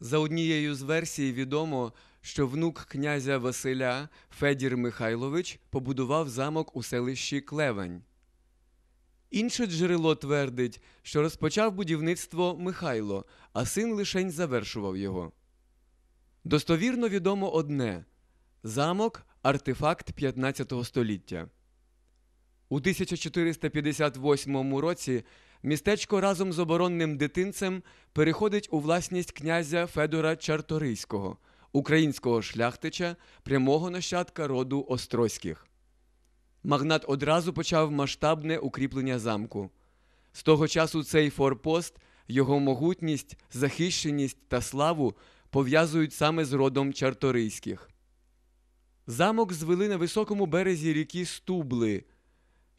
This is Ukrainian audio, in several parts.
За однією з версій відомо, що внук князя Василя Федір Михайлович побудував замок у селищі Клевень. Інше джерело твердить, що розпочав будівництво Михайло, а син лишень завершував його. Достовірно відомо одне замок артефакт 15 століття. У 1458 році містечко разом з оборонним дитинцем переходить у власність князя Федора Чарторийського, українського шляхтича, прямого нащадка роду Острозьких. Магнат одразу почав масштабне укріплення замку. З того часу цей форпост, його могутність, захищеність та славу пов'язують саме з родом Чарторийських. Замок звели на високому березі ріки Стубли.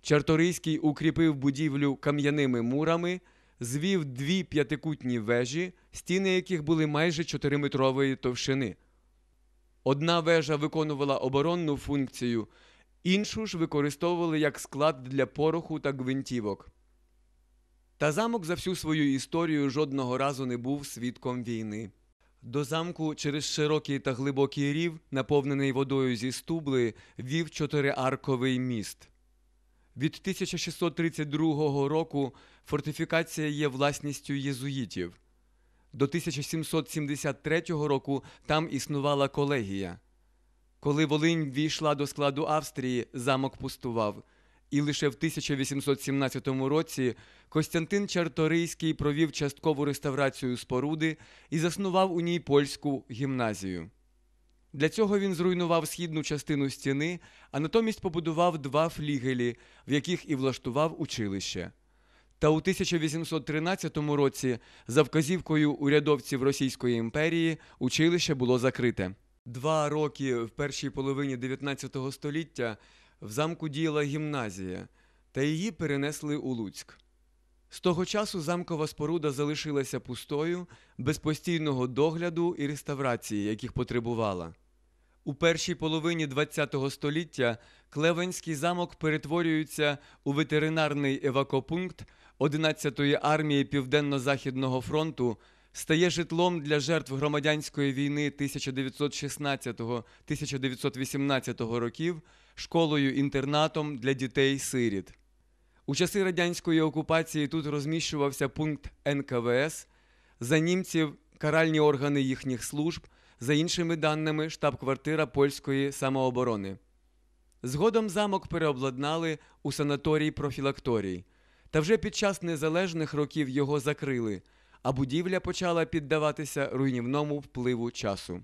Чарторийський укріпив будівлю кам'яними мурами, звів дві п'ятикутні вежі, стіни яких були майже 4-метрової товщини. Одна вежа виконувала оборонну функцію, іншу ж використовували як склад для пороху та гвинтівок. Та замок за всю свою історію жодного разу не був свідком війни. До замку через широкий та глибокий рів, наповнений водою зі стубли, вів чотириарковий міст. Від 1632 року фортифікація є власністю єзуїтів. До 1773 року там існувала колегія. Коли Волинь війшла до складу Австрії, замок пустував. І лише в 1817 році Костянтин Чарторийський провів часткову реставрацію споруди і заснував у ній польську гімназію. Для цього він зруйнував східну частину стіни, а натомість побудував два флігелі, в яких і влаштував училище. Та у 1813 році, за вказівкою урядовців Російської імперії, училище було закрите. Два роки в першій половині 19 століття в замку діяла гімназія, та її перенесли у Луцьк. З того часу замкова споруда залишилася пустою, без постійного догляду і реставрації, яких потребувала. У першій половині ХХ століття Клевенський замок перетворюється у ветеринарний евакопункт 11-ї армії Південно-Західного фронту, стає житлом для жертв громадянської війни 1916-1918 років, школою-інтернатом для дітей-сиріт. У часи радянської окупації тут розміщувався пункт НКВС, за німців каральні органи їхніх служб, за іншими даними штаб-квартира польської самооборони. Згодом замок переобладнали у санаторій профілакторій, та вже під час незалежних років його закрили, а будівля почала піддаватися руйнівному впливу часу.